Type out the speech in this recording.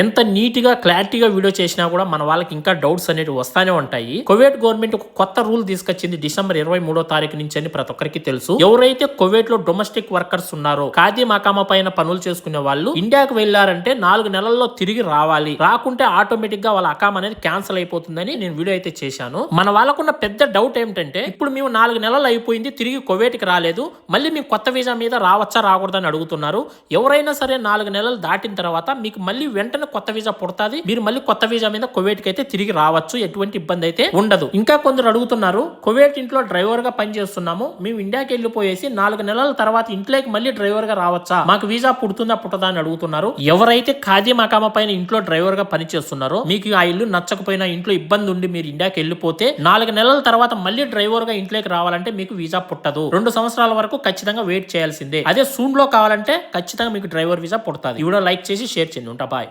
ఎంత నీట్గా క్లారిటీగా వీడియో చేసినా కూడా మన వాళ్ళకి ఇంకా డౌట్స్ అనేవి వస్తానే ఉంటాయి. కువైట్ గవర్నమెంట్ ఒక కొత్త రూల్ తీసుకొచ్చింది డిసెంబర్ ఇరవై మూడో తారీఖు నుంచి అని ప్రతి ఒక్కరికి తెలుసు. ఎవరైతే కువైట్లో డొమెస్టిక్ వర్కర్స్ ఉన్నారో ఖాదీ మకామ పైన పనులు చేసుకునే వాళ్ళు ఇండియాకు వెళ్ళారంటే నాలుగు నెలల్లో తిరిగి రావాలి. రాకుంటే ఆటోమేటిక్గా వాళ్ళ అకామ్ అనేది క్యాన్సిల్ అయిపోతుందని నేను వీడియో అయితే చేశాను. మన వాళ్ళకున్న పెద్ద డౌట్ ఏమిటంటే ఇప్పుడు మేము నాలుగు నెలలు అయిపోయింది తిరిగి కువైట్కి రాలేదు మళ్ళీ మేము కొత్త వీసా మీద రావచ్చా రాకూడదని అడుగుతున్నారు. ఎవరైనా సరే నాలుగు నెలలు దాటిన తర్వాత మీకు మళ్ళీ వెంటనే కొత్త వీసా పుడతాది మీరు మళ్ళీ కొత్త వీసా మీద కువైట్కి అయితే తిరిగి రావచ్చు ఎటువంటి ఇబ్బంది అయితే ఉండదు. ఇంకా కొందరు అడుగుతున్నారు కువైట్ ఇంట్లో డ్రైవర్గా పనిచేస్తున్నాము మేము ఇండియాకి వెళ్ళిపోయేసి నాలుగు నెలల తర్వాత ఇంట్లోకి మళ్ళీ డ్రైవర్గా రావచ్చా? మాకు వీసా పుడుతుందా పుట్టదా అని అడుగుతున్నారు. ఎవరైతే ఖాదీ మకామ పైన ఇంట్లో డ్రైవర్గా పనిచేస్తున్నారో మీకు ఆ ఇల్లు నచ్చకపోయినా ఇంట్లో ఇబ్బంది ఉండి మీరు ఇండియాకి వెళ్ళిపోతే నాలుగు నెలల తర్వాత మళ్ళీ డ్రైవర్గా ఇంట్లోకి రావాలంటే మీకు వీసా పుట్టదు. రెండు సంవత్సరాల వరకు ఖచ్చితంగా వెయిట్ చేయాల్సిందే. అదే సూన్లో కావాలంటే ఖచ్చితంగా మీకు డ్రైవర్ వీసా పుడుతుంది. ఈ వీడియో లైక్ చేసి షేర్ చేయండి. ఉంటా బాయ్.